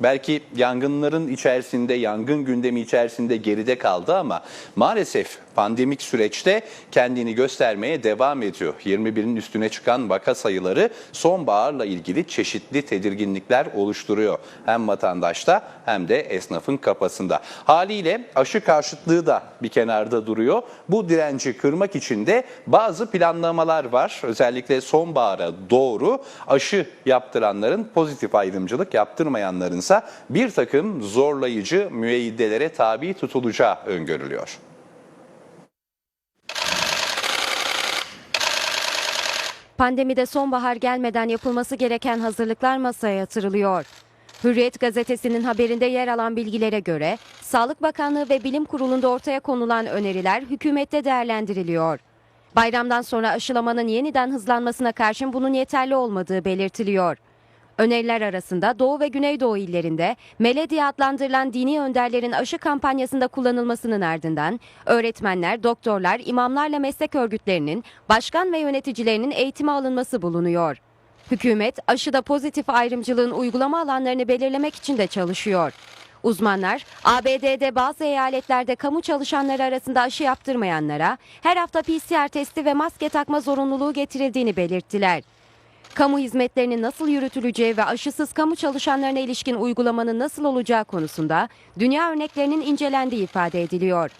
belki yangınların içerisinde, yangın gündemi içerisinde geride kaldı ama maalesef pandemik süreçte kendini göstermeye devam ediyor. 21'in üstüne çıkan vaka sayıları sonbaharla ilgili çeşitli tedirginlikler oluşturuyor. Hem vatandaşta hem de esnafın kafasında. Haliyle aşı karşıtlığı da bir kenarda duruyor. Bu direnci kırmak için de bazı planlamalar var. Özellikle sonbahara doğru aşı yaptıranların pozitif ayrımcılık yaptırmayanlarınsa bir takım zorlayıcı müeyyidelere tabi tutulacağı öngörülüyor. Pandemide sonbahar gelmeden yapılması gereken hazırlıklar masaya yatırılıyor. Hürriyet gazetesinin haberinde yer alan bilgilere göre Sağlık Bakanlığı ve Bilim Kurulu'nda ortaya konulan öneriler hükümette değerlendiriliyor. Bayramdan sonra aşılamanın yeniden hızlanmasına karşın bunun yeterli olmadığı belirtiliyor. Öneriler arasında Doğu ve Güneydoğu illerinde Mele diye adlandırılan dini önderlerin aşı kampanyasında kullanılmasının ardından öğretmenler, doktorlar, imamlarla meslek örgütlerinin, başkan ve yöneticilerinin eğitime alınması bulunuyor. Hükümet aşıda pozitif ayrımcılığın uygulama alanlarını belirlemek için de çalışıyor. Uzmanlar ABD'de bazı eyaletlerde kamu çalışanları arasında aşı yaptırmayanlara her hafta PCR testi ve maske takma zorunluluğu getirildiğini belirttiler. Kamu hizmetlerinin nasıl yürütüleceği ve aşısız kamu çalışanlarına ilişkin uygulamanın nasıl olacağı konusunda dünya örneklerinin incelendiği ifade ediliyor.